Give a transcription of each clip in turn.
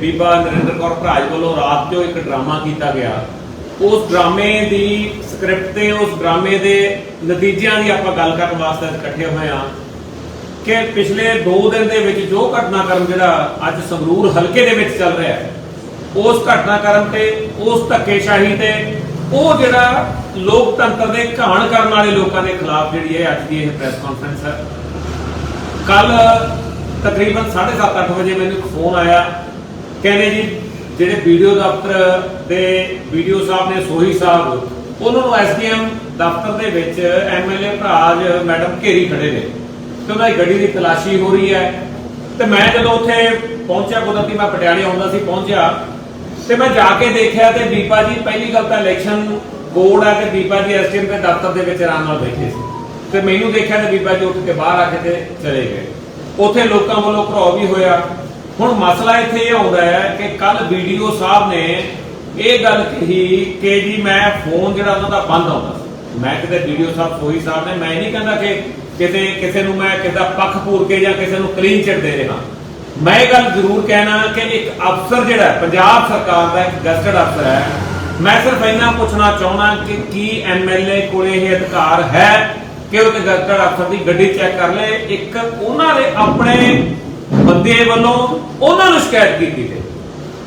ਬੀਬਾ ਨਰਿੰਦਰ ਕੌਰ ਭਰਾਜ ਵੱਲੋਂ ਰਾਤ ਜੋ ਇੱਕ ਡਰਾਮਾ ਕੀਤਾ ਗਿਆ, ਉਸ ਡਰਾਮੇ ਦੀ ਸਕ੍ਰਿਪਟ ਤੇ, ਉਸ ਡਰਾਮੇ ਦੇ ਨਤੀਜਿਆਂ ਦੀ ਆਪਾਂ ਗੱਲ ਕਰਨ ਵਾਸਤੇ ਇਕੱਠੇ ਹੋਏ ਹਾਂ ਕਿ ਪਿਛਲੇ 2 ਦਿਨ ਦੇ ਵਿੱਚ ਜੋ ਘਟਨਾਕ੍ਰਮ ਜਿਹੜਾ ਅੱਜ ਸੰਗਰੂਰ ਹਲਕੇ ਦੇ ਵਿੱਚ ਚੱਲ ਰਿਹਾ ਹੈ, ਉਸ ਘਟਨਾਕ੍ਰਮ ਤੇ, ਉਸ ਧੱਕੇਸ਼ਾਹੀ ਤੇ, ਉਹ ਜਿਹੜਾ ਲੋਕਤੰਤਰ ਦੇ ਘਾਣ ਕਰਨ ਵਾਲੇ ਲੋਕਾਂ ਦੇ ਖਿਲਾਫ ਜਿਹੜੀ ਹੈ ਅੱਜ ਦੀ ਇਹ ਪ੍ਰੈਸ ਕਾਨਫਰੰਸ ਹੈ। ਕੱਲ ਤਕਰੀਬਨ 7:30 ਅੱਠ ਵਜੇ ਮੈਨੂੰ ਇੱਕ ਫੋਨ ਆਇਆ ਕਹਿੰਦੇ ਜੀ? ਜਿਹੜੇ ਵੀਡੀਓ ਦਫ਼ਤਰ ਦੇ ਵੀਡੀਓ ਸਾਹਿਬ ਨੇ, ਸੋਹੀ ਸਾਹਿਬ, ਉਹਨਾਂ ਨੂੰ ਐਸਡੀਐਮ ਦਫ਼ਤਰ ਦੇ ਵਿੱਚ ਐਮਐਲਏ ਭਰਾਜ ਮੈਡਮ ਘੇਰੀ ਖੜੇ ਨੇ। ਤੇ ਉਹਨਾਂ ਦੀ ਗੱਡੀ ਦੀ ਤਲਾਸ਼ੀ ਹੋ ਰਹੀ ਹੈ। ਤੇ ਮੈਂ ਜਦੋਂ ਉੱਥੇ ਪਹੁੰਚਿਆ, ਕੁਦਰਤੀ ਮੈਂ ਪਟਿਆਲੇ ਆਉਂਦਾ ਸੀ, ਪਹੁੰਚਿਆ, ਤੇ ਮੈਂ ਜਾ ਕੇ ਦੇਖਿਆ ਤੇ ਦੀਪਾ ਜੀ, ਪਹਿਲੀ ਗੱਲ ਤਾਂ ਇਲੈਕਸ਼ਨ ਬੋਰਡ ਆ ਤੇ ਬੀਪਾ ਜੀ ਐਸਡੀਐਮ ਦੇ ਦਫ਼ਤਰ ਦੇ ਵਿੱਚ ਆਰਾਮ ਨਾਲ ਬੈਠੇ ਸੀ। ਤੇ ਮੈਨੂੰ ਦੇਖਿਆ ਤੇ ਬੀਬਾ ਜੀ ਉੱਠ ਕੇ ਬਾਹਰ ਆ ਕੇ ਤੇ ਚਲੇ ਗਏ। ਉੱਥੇ ਲੋਕਾਂ ਵੱਲੋਂ ਘਰੋ ਵੀ ਹੋਇਆ। ਹੁਣ ਮਸਲਾ ਇੱਥੇ ਇਹ ਆਉਂਦਾ ਹੈ ਕਿ ਕੱਲ ਵੀਡੀਓ ਸਾਹਿਬ ਨੇ ਇਹ ਗੱਲ ਕਹੀ ਕਿ ਜੀ ਮੈਂ ਫੋਨ ਜਿਹੜਾ ਉਹਨਾਂ ਦਾ ਬੰਦ ਆਉਂਦਾ ਸੀ। ਮੈਂ ਕਿਤੇ ਵੀਡੀਓ ਸਾਹਿਬ, ਸੋਹੀ ਸਾਹਿਬ ਨੇ, ਮੈਂ ਨਹੀਂ ਕਹਿੰਦਾ ਕਿ ਕਿਤੇ, ਕਿਸੇ ਨੂੰ ਮੈਂ ਕਿਸੇ ਪੱਖ ਪੂਰ ਕੇ ਜਾਂ ਕਿਸੇ ਨੂੰ ਕਲੀਨ ਚਿਟ ਦੇ ਰਿਹਾ। ਮੈਂ ਇਹ ਗੱਲ ਜ਼ਰੂਰ ਕਹਿਣਾ ਕਿ ਇੱਕ ਅਫਸਰ ਜਿਹੜਾ ਪੰਜਾਬ ਸਰਕਾਰ ਦਾ ਇੱਕ ਗਸਟਡ ਅਫਸਰ ਹੈ। ਮੈਂ ਸਿਰਫ ਇੰਨਾ ਪੁੱਛਣਾ ਚਾਹੁੰਦਾ ਕਿ ਕੀ ਐਮਐਲਏ ਕੋਲੇ ਇਹ ਅਧਿਕਾਰ ਹੈ ਕਿ ਉਹ ਗਸਟਡ ਅਫਸਰ ਦੀ ਗੱਡੀ ਚੈੱਕ ਕਰ ਲੈ? ਇੱਕ ਉਹਨਾਂ ਦੇ ਆਪਣੇ ਬੰਦੇ ਵੱਲੋਂ ਉਹਨਾਂ ਨੂੰ ਸ਼ਿਕਾਇਤ ਕੀਤੀ ਗਈ।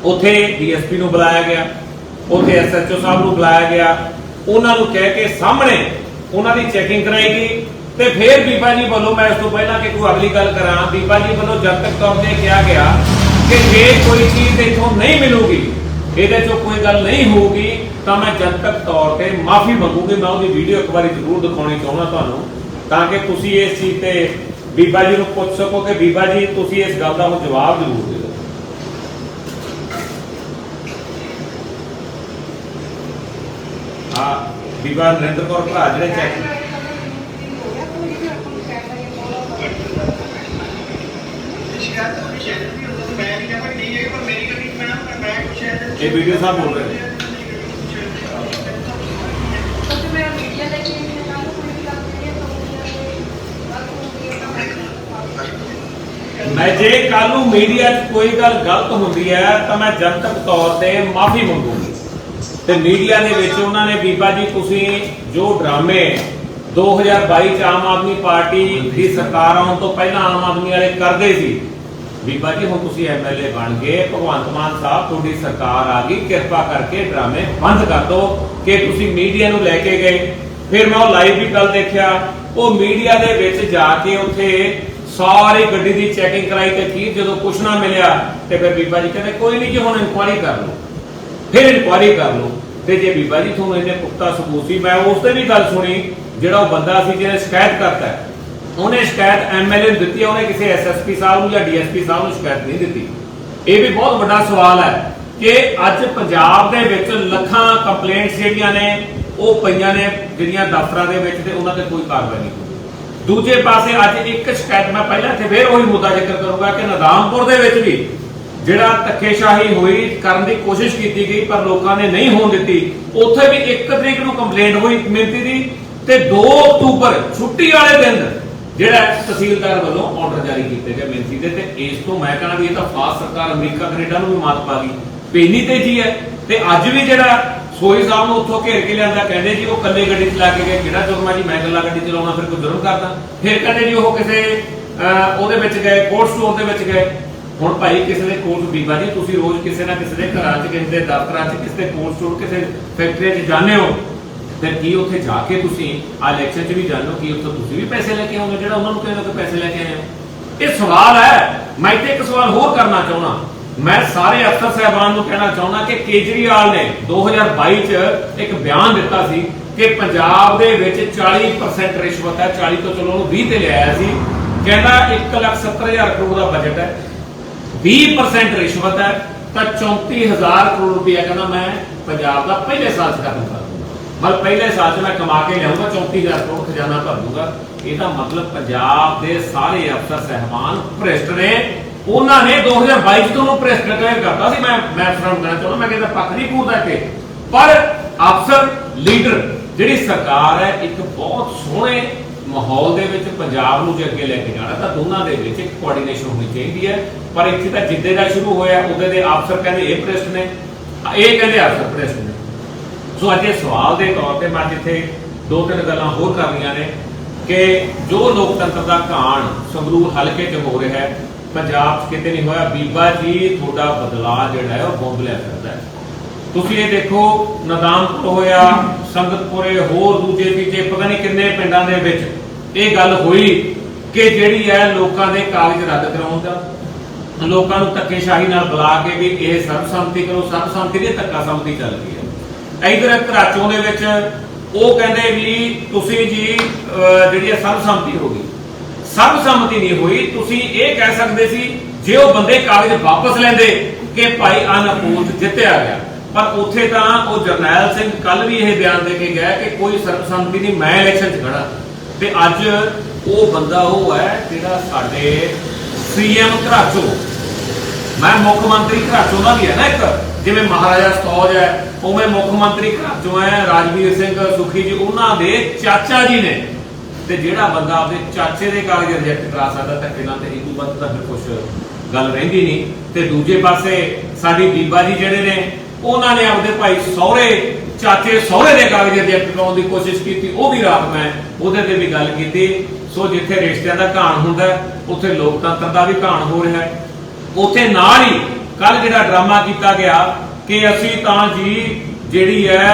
ਉਥੇ ਡੀਐਸਪੀ ਨੂੰ ਬੁਲਾਇਆ ਗਿਆ, ਉਥੇ ਐਸਐਚਓ ਸਾਹਿਬ ਨੂੰ ਬੁਲਾਇਆ ਗਿਆ। ਉਹਨਾਂ ਨੂੰ ਕਹਿ ਕੇ ਸਾਹਮਣੇ ਉਹਨਾਂ ਦੀ ਚੈਕਿੰਗ ਕਰਾਈ ਗਈ ਤੇ ਫਿਰ ਬੀਬਾ ਜੀ ਵੱਲੋਂ ਮੈਂ ਇਸ ਤੋਂ ਪਹਿਲਾਂ ਕਿ ਕੋਈ ਅਗਲੀ ਗੱਲ ਕਰਾਂ, ਬੀਬਾ ਜੀ ਵੱਲੋਂ ਜਨਤਕ ਤੌਰ ਤੇ ਕਿਹਾ ਗਿਆ ਕਿ ਜੇ ਕੋਈ ਚੀਜ਼ ਇੱਥੋਂ ਨਹੀਂ ਮਿਲੂਗੀ, ਇਹਦੇ ਚੋਂ ਕੋਈ ਗੱਲ ਨਹੀਂ ਹੋਊਗੀ, ਤਾਂ ਮੈਂ ਜਨਤਕ ਤੌਰ ਤੇ ਮਾਫੀ ਮੰਗੂਗੀ, ਮੈਂ ਉਹਦੀ ਵੀਡੀਓ ਇੱਕ ਵਾਰੀ ਜ਼ਰੂਰ ਦਿਖਾਉਣੀ ਚਾਹੁੰਦਾ ਤੁਹਾਨੂੰ, ਤਾਂ ਕਿ ਤੁਸੀਂ ਇਸ ਚੀਜ਼ ਤੇ ਬੀਬਾ ਜੀ ਨੂੰ ਪੁੱਛ ਸਕੋ ਕਿ ਬੀਬਾ ਜੀ ਤੁਸੀਂ ਇਸ ਗੱਲ ਦਾ ਹੁਣ ਜਵਾਬ ਜ਼ਰੂਰ ਦਿਓ। ਆ ਬੀਬਾ ਨਰਿੰਦਰ ਕੌਰ ਭਰਾ ਜਿਹੜੇ ਚੈੱਕ ਇਹ ਵੀਡੀਓ ਸਾਹਿਬ ਬੋਲ ਰਹੇ ਨੇ। ਮੈਂ ਜੇ ਕੱਲ ਨੂੰ ਮੀਡੀਆ 'ਚ ਕੋਈ ਗੱਲ ਗਲਤ ਹੁੰਦੀ ਹੈ, ਤਾਂ ਮੈਂ ਜਨਤਕ ਤੌਰ ਤੇ ਮਾਫੀ ਮੰਗੂਗੀ। ਤੇ ਮੀਡੀਆ ਦੇ ਵਿੱਚ ਉਹਨਾਂ ਨੇ, ਬੀਬਾ ਜੀ, ਤੁਸੀਂ ਜੋ ਡਰਾਮੇ 2022 ਚ ਆਮ ਆਦਮੀ ਪਾਰਟੀ ਦੀ ਸਰਕਾਰ ਆਉਣ ਤੋਂ ਪਹਿਲਾਂ ਆਮ ਆਦਮੀ ਵਾਲੇ ਕਰਦੇ ਸੀ, ਬੀਬਾ ਜੀ, ਹੁਣ ਤੁਸੀਂ ਐਮਐਲਏ ਬਣ ਗਏ, ਭਗਵੰਤ ਮਾਨ ਸਾਹਿਬ, ਤੁਹਾਡੀ ਸਰਕਾਰ ਆ ਗਈ, ਕਿਰਪਾ ਕਰਕੇ ਡਰਾਮੇ ਬੰਦ ਕਰ ਦਿਓ, ਕਿ ਤੁਸੀਂ ਮੀਡੀਆ ਨੂੰ ਲੈ ਕੇ ਗਏ। ਫਿਰ ਮੈਂ ਉਹ ਲਾਈਵ ਵੀ ਗੱਲ ਦੇਖਿਆ, ਉਹ ਮੀਡੀਆ ਦੇ ਵਿੱਚ ਜਾ ਕੇ ਉੱਥੇ ਸਾਰੀ ਗੱਡੀ ਦੀ ਚੈਕਿੰਗ ਕਰਾਈ ਤੇ ਕੀ ਜਦੋਂ ਕੁਛ ਨਾ ਮਿਲਿਆ ਤੇ ਫਿਰ ਬੀਬਾ ਜੀ ਕਹਿੰਦੇ, ਕੋਈ ਨਹੀਂ ਜੀ, ਹੁਣ ਇਨਕੁਆਇਰੀ ਕਰ ਲਓ। ਫਿਰ ਇਨਕੁਆਇਰੀ ਕਰ ਲਓ। ਤੇ ਜੇ ਬੀਬਾ ਜੀ ਤੁਹਾਨੂੰ ਇਹਨੇ ਪੁਖਤਾ ਸਬੂਤ ਸੀ, ਮੈਂ ਉਸ ਤੇ ਵੀ ਗੱਲ ਸੁਣੀ, ਜਿਹੜਾ ਉਹ ਬੰਦਾ ਸੀ ਜਿਹਨੇ ਸ਼ਿਕਾਇਤ ਕਰਤਾ ਹੈ। ਉਹਨੇ ਸ਼ਿਕਾਇਤ ਐਮਐਲਏ ਨੂੰ ਦਿੱਤੀ ਉਹਨੇ ਕਿਸੇ ਐਸਐਸਪੀ ਸਾਹਿਬ ਨੂੰ ਜਾਂ ਡੀਐਸਪੀ ਸਾਹਿਬ ਨੂੰ ਸ਼ਿਕਾਇਤ ਨਹੀਂ ਦਿੱਤੀ। ਇਹ ਵੀ ਬਹੁਤ ਵੱਡਾ ਸਵਾਲ ਹੈ ਕਿ ਅੱਜ ਪੰਜਾਬ ਦੇ ਵਿੱਚ ਲੱਖਾਂ ਕੰਪਲੇਂਟਸ ਜਿਹੜੀਆਂ ਨੇ, ਉਹ ਪਈਆਂ ਨੇ ਜਿਹੜੀਆਂ ਦਫ਼ਤਰਾਂ ਦੇ ਵਿੱਚ ਤੇ ਉਹਨਾਂ ਤੇ ਕੋਈ ਕਾਰਵਾਈ ਨਹੀਂ ਦੂਜੇ ਪਾਸੇ ਅੱਜ ਇੱਕ ਸ਼ਿਕਾਇਤ ਮੈਂ ਪਹਿਲਾਂ ਇੱਥੇ ਫੇਰ ਉਹੀ ਮੁੱਦਾ ਜ਼ਿਕਰ ਕਰੂੰਗਾ ਕਿ ਨਦਾਮਪੁਰ ਦੇ ਵਿੱਚ ਵੀ ਜਿਹੜਾ ਧੱਕੇਸ਼ਾਹੀ ਹੋਈ ਕਰਨ ਦੀ ਕੋਸ਼ਿਸ਼ ਕੀਤੀ ਗਈ ਪਰ ਲੋਕਾਂ ਨੇ ਨਹੀਂ ਹੋਣ ਦਿੱਤੀ, ਉੱਥੇ ਵੀ 1 ਤਰੀਕ ਨੂੰ ਕੰਪਲੇਂਟ ਹੋਈ ਮਿਹਨਤੀ ਦੀ ਤੇ 2 ਅਕਤੂਬਰ ਛੁੱਟੀ ਵਾਲੇ ਦਿਨ ਜਿਹੜਾ ਤਹਿਸੀਲਦਾਰ ਵੱਲੋਂ ਆਰਡਰ ਜਾਰੀ ਕੀਤੇ ਗਏ ਮਿਹਨਤੀ ਦੇ ਤੇ ਇਸ ਤੋਂ ਮੈਂ ਕਹਣਾ ਵੀ ਇਹ ਤਾਂ ਫਾਸ ਸਰਕਾਰ ਅਮਰੀਕਾ ਕੈਨੇਡਾ ਨੂੰ ਵੀ ਮਾਤ ਪਾ ਗਈ ਪੇਨੀ ਤੇਜੀ ਹੈ ਤੇ ਅੱਜ ਵੀ ਜਿਹੜਾ ਸੋਈ ਸਾਹਿਬ ਨੂੰ ਉੱਥੋਂ ਘੇਰ ਕੇ ਲਿਆਂਦਾ, ਕਹਿੰਦੇ ਜੀ ਉਹ ਕੱਲੇ ਗੱਡੀ ਚਲਾ ਕੇ ਗਏ, ਕਿਹੜਾ ਜੁਰਮ ਆ ਜੀ, ਮੈਂ ਇਕੱਲਾ ਗੱਡੀ ਚਲਾਉਣਾ, ਫਿਰ ਕੋਈ ਜੁਰਮ ਕਰਦਾ। ਫਿਰ ਕਹਿੰਦੇ ਜੀ ਉਹ ਕਿਸੇ ਉਹਦੇ ਵਿੱਚ ਗਏ ਕੋਰਟ ਸਟੋਰ ਦੇ ਵਿੱਚ ਗਏ। ਹੁਣ ਭਾਈ ਕਿਸੇ ਦੇ ਕੋਲ ਬੀਬਾ ਜੀ, ਤੁਸੀਂ ਰੋਜ਼ ਕਿਸੇ ਨਾ ਕਿਸੇ ਦੇ ਘਰਾਂ 'ਚ, ਕਿਸੇ ਦੇ ਦਫ਼ਤਰਾਂ 'ਚ, ਕਿਸੇ ਦੇ ਕੋਲ ਸਟੋਰ ਕਿਸੇ ਫੈਕਟਰੀ 'ਚ ਜਾਂਦੇ ਹੋ। ਫਿਰ ਕੀ ਉੱਥੇ ਜਾ ਕੇ ਤੁਸੀਂ ਆ ਇਲੈਕਸ਼ਨ 'ਚ ਵੀ ਜਾਣੋ ਕਿ ਉੱਥੇ ਤੁਸੀਂ ਵੀ ਪੈਸੇ ਲੈ ਕੇ ਆਓਗੇ ਜਿਹੜਾ ਉਹਨਾਂ ਨੂੰ ਕਹਿੰਦੇ ਕਿ ਪੈਸੇ ਲੈ ਕੇ ਆਏ ਹੋ? ਇਹ ਸਵਾਲ ਹੈ। ਮੈਂ ਤੇ ਇੱਕ ਸਵਾਲ ਹੋਰ ਕਰਨਾ ਚਾਹੁੰਦਾ। ਮੈਂ ਸਾਰੇ ਅਫਸਰ ਸਹਿਬਾਨ ਨੂੰ ਕਹਿਣਾ ਚਾਹੁੰਦਾ ਕਿ ਕੇਜਰੀਵਾਲ ਨੇ 2022 'ਚ ਇੱਕ ਬਿਆਨ ਦਿੱਤਾ ਸੀ ਕਿ ਪੰਜਾਬ ਦੇ ਵਿੱਚ 40% ਰਿਸ਼ਵਤ ਹੈ 40 ਤੋਂ ਚਲੋ ਉਹਨੂੰ 20 ਤੇ ਲਿਆਇਆ ਸੀ। ਕਹਿੰਦਾ 170000 ਕਰੋੜ ਦਾ ਬਜਟ ਹੈ 20% ਰਿਸ਼ਵਤ ਹੈ, ਤਾਂ 34000 ਕਰੋੜ ਰੁਪਇਆ ਕਹਿੰਦਾ ਮੈਂ ਪੰਜਾਬ ਦਾ ਪਹਿਲੇ ਸਾਲ 'ਚ ਕਰ ਮਤਲਬ ਪਹਿਲੇ ਸਾਲ 'ਚ ਮੈਂ ਕਮਾ ਕੇ ਲਿਆਉਂਗਾ 34000 ਕਰੋੜ ਖਜ਼ਾਨਾ ਭਰ ਦੂੰਗਾ ਇਹਦਾ ਮਤਲਬ ਪੰਜਾਬ ਦੇ ਸਾਰੇ ਅਫਸਰ ਸਹਿਬਾਨ ਭ੍ਰਿਸ਼ਟ ਨੇ। ਉਹਨਾਂ ਨੇ 2022 'ਚ ਤੋਂ ਉਹਨੂੰ ਡਿਕਲੇਅਰ ਕਰਤਾ ਸੀ, ਮੈਂ ਮੈਂ ਅਫਸਰਾਂ ਨੂੰ ਚਾਹੁੰਦਾ, ਮੈਂ ਕਹਿੰਦਾ ਪੱਖ ਨਹੀਂ ਪੂਰਦਾ ਕਿ ਪਰ ਅਫਸਰ ਲੀਡਰ ਜਿਹੜੀ ਸਰਕਾਰ ਹੈ, ਇੱਕ ਬਹੁਤ ਸੋਹਣੇ ਮਾਹੌਲ ਦੇ ਵਿੱਚ ਪੰਜਾਬ ਨੂੰ ਜੇ ਅੱਗੇ ਲੈ ਕੇ ਜਾਣਾ, ਤਾਂ ਦੋਨਾਂ ਦੇ ਵਿੱਚ ਇੱਕ ਕੋਆਰਡੀਨੇਸ਼ਨ ਹੋਣੀ ਚਾਹੀਦੀ ਹੈ। ਪਰ ਇੱਥੇ ਤਾਂ ਜਿੱਦੇ ਦਾ ਸ਼ੁਰੂ ਹੋਇਆ, ਉਹਦੇ ਦੇ ਅਫਸਰ ਕਹਿੰਦੇ ਇਹ ਪ੍ਰੈਸਟ ਨੇ, ਇਹ ਕਹਿੰਦੇ ਅਫਸਰ ਪ੍ਰੈਸਟ ਨੇ। ਸੋ ਅੱਜ ਇਹ ਸਵਾਲ ਦੇ ਤੌਰ ਤੇ ਮੈਂ ਜਿੱਥੇ ਦੋ ਤਿੰਨ ਗੱਲਾਂ ਹੋਰ ਕਰਨੀਆਂ ਨੇ ਕਿ ਜੋ ਲੋਕਤੰਤਰ ਦਾ ਕਾਣ ਸੰਗਰੂਰ ਹਲਕੇ 'ਚ ਹੋ ਰਿਹਾ ਹੈ ਪੰਜਾਬ 'ਚ ਕਿਤੇ ਨਹੀਂ ਹੋਇਆ। ਬੀਬਾ ਜੀ, ਤੁਹਾਡਾ ਬਦਲਾਅ ਜਿਹੜਾ ਹੈ ਉਹ ਬੰਬ ਲਿਆ ਹੈ। ਤੁਸੀਂ ਇਹ ਦੇਖੋ ਨਦਾਮਪੁਰ ਹੋਇਆ, ਸੰਗਤਪੁਰੇ ਹੋਰ ਦੂਜੇ ਤੀਜੇ, ਪਤਾ ਨਹੀਂ ਕਿੰਨੇ ਪਿੰਡਾਂ ਦੇ ਵਿੱਚ ਇਹ ਗੱਲ ਹੋਈ ਕਿ ਜਿਹੜੀ ਹੈ ਲੋਕਾਂ ਦੇ ਕਾਗਜ਼ ਰੱਦ ਕਰਾਉਣ ਦਾ, ਲੋਕਾਂ ਨੂੰ ਧੱਕੇਸ਼ਾਹੀ ਨਾਲ ਬੁਲਾ ਕੇ ਵੀ ਇਹ ਸਰਬਸੰਮਤੀ ਕਰੋ, ਸਰਬਸੰਮਤੀ ਦੀ ਧੱਕਾ ਸੰਮਤੀ ਚੱਲ ਰਹੀ ਹੈ। ਇਧਰ ਘਰਾਚੋਂ ਦੇ ਵਿੱਚ ਉਹ ਕਹਿੰਦੇ ਵੀ ਤੁਸੀਂ ਜੀ ਜਿਹੜੀ ਹੈ ਸਰਬਸੰਮਤੀ ਹੋ ਗਈ। ਸਰਬਸੰਮਤੀ ਨਹੀਂ ਹੋਈ। ਤੁਸੀਂ ਇਹ ਕਹਿ ਸਕਦੇ ਸੀ, ਜੇ ਉਹ ਬੰਦੇ ਕਾਗਜ਼ ਵਾਪਸ ਲੈਂਦੇ ਕਿ ਭਾਈ ਅਨਪੂਤ ਜਿੱਤਿਆ ਗਿਆ। ਪਰ ਉੱਥੇ ਤਾਂ ਉਹ ਜਰਨੈਲ ਸਿੰਘ ਕੱਲ ਵੀ ਇਹ ਬਿਆਨ ਦੇ ਕੇ ਗਿਆ ਕਿ ਕੋਈ ਸਰਬਸੰਮਤੀ ਨਹੀਂ, ਮੈਂ ਇਲੈਕਸ਼ਨ 'ਚ ਖੜਾ ਤੇ ਅੱਜ ਉਹ ਬੰਦਾ ਉਹ ਹੈ ਜਿਹੜਾ ਸਾਡੇ ਸੀਐਮ ਘਰਾਚੋਂ। ਮੈਂ ਮੁੱਖ ਮੰਤਰੀ ਘਰਾਚੋਂ ਦਾ ਵੀ ਹੈ ਨਾ ਇੱਕ। ਜਿਵੇਂ ਮਹਾਰਾਜਾ ਸਤੌਜ ਹੈ ਉਵੇਂ ਮੁੱਖ ਮੰਤਰੀ ਘਰਾਚੋਂ ਹੈ, ਰਾਜਵੀਰ ਸਿੰਘ ਸੁਖੀ ਜੀ, ਉਹਨਾਂ ਦੇ ਚਾਚਾ ਜੀ ਨੇ। ਤੇ ਜਿਹੜਾ ਬੰਦਾ ਆਪਣੇ ਚਾਚੇ ਦੇ ਕਾਗਜ਼ ਰਿਜੈਕਟ ਕਰਾ ਸਕਦਾ ਤਾਂ ਕਿਨਾਂ ਤੇ ਇਹ ਤੋਂ ਵੱਧ ਤਾਂ ਫਿਰ ਕੁਝ ਗੱਲ ਰਹਿੰਦੀ ਨਹੀਂ। ਤੇ ਦੂਜੇ ਪਾਸੇ ਸਾਡੀ ਬੀਬਾ ਜੀ ਜਿਹੜੇ ਨੇ, ਉਹਨਾਂ ਨੇ ਆਪਦੇ ਭਾਈ ਸਹੁਰੇ, ਚਾਚੇ ਸਹੁਰੇ ਦੇ ਕਾਗਜ਼ ਰਿਜੈਕਟ ਕਰਾਉਣ ਦੀ ਕੋਸ਼ਿਸ਼ ਕੀਤੀ, ਉਹ ਵੀ ਰਾਤ ਮੈਂ ਉਹਦੇ ਤੇ ਵੀ ਗੱਲ ਕੀਤੀ। ਸੋ ਜਿੱਥੇ ਰਿਸ਼ਤਿਆਂ ਦਾ ਘਾਣ ਹੁੰਦਾ ਉੱਥੇ ਲੋਕਤੰਤਰ ਦਾ ਵੀ ਘਾਣ ਹੋ ਰਿਹਾ ਹੈ। ਉੱਥੇ ਨਾਲ ਹੀ ਕੱਲ ਜਿਹੜਾ ਡਰਾਮਾ ਕੀਤਾ ਗਿਆ ਕਿ ਅਸੀਂ ਤਾਂ ਜੀ ਜਿਹੜੀ ਹੈ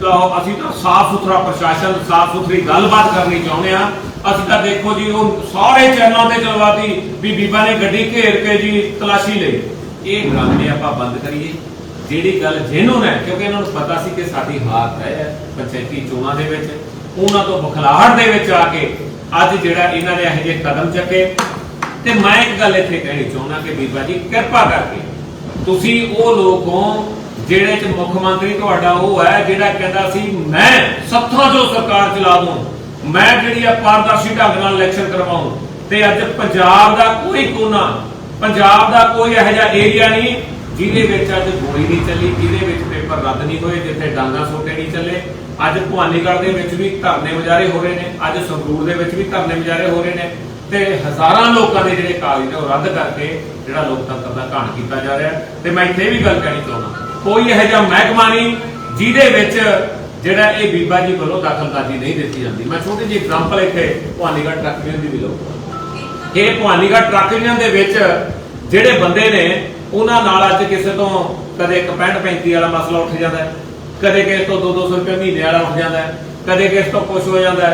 ਤਾਂ ਅਸੀਂ ਤਾਂ ਸਾਫ਼ ਸੁਥਰਾ ਪ੍ਰਸ਼ਾਸਨ ਸਾਫ਼ ਸੁਥਰੀ ਗੱਲਬਾਤ ਕਰਨੀ ਚਾਹੁੰਦੇ ਆ ਅਸੀਂ ਤਾਂ ਦੇਖੋ ਜੀ, ਉਹ ਸਾਰੇ ਚੈਨਲਾਂ ਤੇ ਚਲਵਾਤੀ ਵੀ ਬੀਬਾ ਨੇ ਗੱਡੀ ਘੇਰ ਕੇ ਜੀ ਤਲਾਸ਼ੀ ਲਈ। ਇਹ ਡਰਾਮੇ ਆਪਾਂ ਬੰਦ ਕਰੀਏ। ਜਿਹੜੀ ਗੱਲ ਜੈਨੂਨ ਹੈ, ਕਿਉਂਕਿ ਇਹਨਾਂ ਨੂੰ ਪਤਾ ਸੀ ਕਿ ਸਾਡੀ ਹਾਰ ਹੈ ਪੰਚਾਇਤੀ ਚੋਣਾਂ ਦੇ ਵਿੱਚ, ਉਹਨਾਂ ਤੋਂ ਬਖਲਾਹਟ ਦੇ ਵਿੱਚ ਆ ਕੇ ਅੱਜ ਜਿਹੜਾ ਇਹਨਾਂ ਨੇ ਇਹ ਜਿਹੇ ਕਦਮ ਚੱਕੇ। ਤੇ ਮੈਂ ਇੱਕ ਗੱਲ ਇੱਥੇ ਕਹਿਣੀ ਚਾਹੁੰਦਾ ਕਿ ਬੀਬਾ ਜੀ, ਕਿਰਪਾ ਕਰਕੇ ਤੁਸੀਂ ਉਹ ਲੋਕ ਜਿਹੜੇ ਚ ਮੁੱਖ ਮੰਤਰੀ ਤੁਹਾਡਾ ਉਹ ਹੈ, ਜਿਹੜਾ ਕਹਿੰਦਾ ਸੀ, ਮੈਂ ਸੱਥਾਂ ਜੋ ਸਰਕਾਰ ਚਲਾ ਦੂੰ, ਮੈਂ ਜਿਹੜੀ ਆ ਪਾਰਦਰਸ਼ੀ ਢੰਗ ਨਾਲ ਇਲੈਕਸ਼ਨ ਕਰਵਾਉਂ, ਤੇ ਅੱਜ ਪੰਜਾਬ ਦਾ ਕੋਈ ਕੋਨਾ, ਪੰਜਾਬ ਦਾ ਕੋਈ ਇਹੋ ਜਿਹਾ ਏਰੀਆ ਨਹੀਂ, ਜਿਹਦੇ ਵਿੱਚ ਅੱਜ ਗੋਲੀ ਨਹੀਂ ਚੱਲੀ, ਜਿਹਦੇ ਵਿੱਚ ਪੇਪਰ ਰੱਦ ਨਹੀਂ ਹੋਏ, ਜਿੱਥੇ ਡਾਂਗਾ ਸੋਟੇ ਨਹੀਂ ਚੱਲੇ। ਅੱਜ ਭਵਾਨੀਗੜ੍ਹ ਦੇ ਵਿੱਚ ਵੀ ਧਰਨੇ ਮੁਜ਼ਾਰੇ ਹੋ ਰਹੇ ਨੇ, ਅੱਜ ਸੰਗਰੂਰ ਦੇ ਵਿੱਚ ਵੀ ਧਰਨੇ ਮੁਜ਼ਾਰੇ ਹੋ ਰਹੇ ਨੇ, ਤੇ ਹਜ਼ਾਰਾਂ ਲੋਕਾਂ ਦੇ ਜਿਹੜੇ ਕਾਗਜ਼ ਨੇ ਉਹ ਰੱਦ ਕਰਕੇ ਜਿਹੜਾ ਲੋਕਤੰਤਰ ਦਾ ਘਾਣ ਕੀਤਾ ਜਾ ਰਿਹਾ ਤੇ ਮੈਂ ਇੱਥੇ ਇਹ ਵੀ ਗੱਲ ਕਹਿਣੀ ਚਾਹੁੰਦਾ। ਕੋਈ ਇਹੋ ਜਿਹਾ ਮਹਿਕਮਾ ਨਹੀਂ ਜਿਹਦੇ ਵਿੱਚ ਜਿਹੜਾ ਇਹ ਬੀਬਾ ਜੀ ਵੱਲੋਂ ਦਖਲਅੰਦਾਜ਼ੀ ਨਹੀਂ ਦਿੱਤੀ ਜਾਂਦੀ। ਮੈਂ ਛੋਟੀ ਜਿਹੀ ਐਗਜ਼ਾਮਪਲ ਇੱਥੇ ਭਵਾਨੀਗੜ੍ਹ ਟਰੱਕ ਯੂਨੀਅਨ ਦੀ ਵੀ ਲਊਂਗਾ ਇਹ ਭਵਾਨੀਗੜ੍ਹ ਟਰੱਕ ਯੂਨੀਅਨ ਦੇ ਵਿੱਚ ਜਿਹੜੇ ਬੰਦੇ ਨੇ, ਉਹਨਾਂ ਨਾਲ ਅੱਜ ਕਿਸੇ ਤੋਂ ਕਦੇ ਇੱਕ 65 35 ਵਾਲਾ ਮਸਲਾ ਉੱਠ ਜਾਂਦਾ ਕਦੇ ਕਿਸੇ ਤੋਂ 2-200 ਰੁਪਏ ਮਹੀਨੇ ਵਾਲਾ ਉੱਠ ਜਾਂਦਾ ਕਦੇ ਕਿਸੇ ਤੋਂ ਕੁਝ ਹੋ ਜਾਂਦਾ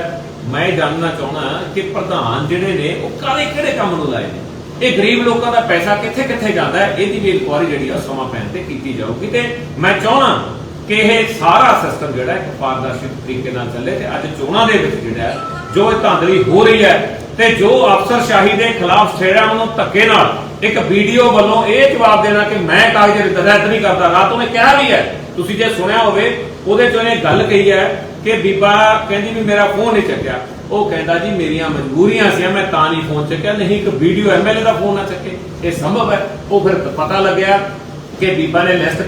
ਮੈਂ ਇਹ ਜਾਣਨਾ ਚਾਹੁੰਦਾ ਕਿ ਪ੍ਰਧਾਨ ਜਿਹੜੇ ਨੇ, ਉਹ ਕਾਲੇ ਕਿਹੜੇ ਕੰਮ ਨੂੰ ਲਾਏ ਨੇ? ਇਹ ਗਰੀਬ ਲੋਕਾਂ ਦਾ ਪੈਸਾ ਕਿੱਥੇ ਕਿੱਥੇ ਜਾਂਦਾ ਹੈ, ਇਹਦੀ ਵੀ ਇਨਕੁਆਰੀ ਜਿਹੜੀ ਆ ਸਮਾਂ ਪੈਣ ਤੇ ਕੀਤੀ ਜਾਊਗੀ। ਤੇ ਮੈਂ ਚਾਹਣਾ ਕਿ ਇਹ ਸਾਰਾ ਸਿਸਟਮ ਜਿਹੜਾ ਹੈ ਪਾਰਦਰਸ਼ੀ ਤਰੀਕੇ ਨਾਲ ਚੱਲੇ ਤੇ ਅੱਜ ਚੋਣਾਂ ਦੇ ਵਿੱਚ ਜਿਹੜਾ ਜੋ ਇਹ ਧਾਂਦਲੀ ਹੋ ਰਹੀ ਹੈ ਤੇ ਜੋ ਅਫਸਰਸ਼ਾਹੀ ਦੇ ਖਿਲਾਫ ਛੇੜਿਆ ਉਹਨੂੰ ਧੱਕੇ ਨਾਲ, ਇੱਕ ਵੀਡੀਓ ਵੱਲੋਂ ਇਹ ਜਵਾਬ ਦੇਣਾ ਕਿ ਮੈਂ ਕਾਗਜ਼ ਰद्द ਨਹੀਂ ਕਰਦਾ, ਰਾਤ ਉਹਨੇ ਕਿਹਾ ਵੀ ਹੈ। ਤੁਸੀਂ ਜੇ ਸੁਣਿਆ ਹੋਵੇ, ਉਹਦੇ ਚ ਉਹਨੇ ਗੱਲ ਕਹੀ ਹੈ ਕਿ ਬੀਬਾ ਕਹਿੰਦੀ ਵੀ ਮੇਰਾ ਫੋਨ ਨਹੀਂ ਚੱਕਿਆ। ਉਹ ਕਹਿੰਦਾ ਜੀ, ਮੇਰੀਆਂ ਮਜਬੂਰੀਆਂ ਸੀ, ਮੈਂ ਤਾਂ ਨਹੀਂ ਫੋਨ ਚੱਕਿਆ। ਨਹੀਂ, ਇੱਕ ਵੀਡੀਓ ਐਮਐਲਏ ਦਾ ਫੋਨ ਆ ਚੱਕੇ। ਇਹ ਸੰਭਵ ਹੈ। ਉਹ ਫਿਰ ਪਤਾ ਲੱਗਿਆ ਕਿ ਬੀਬਾ ਨੇ ਲਿਸਟ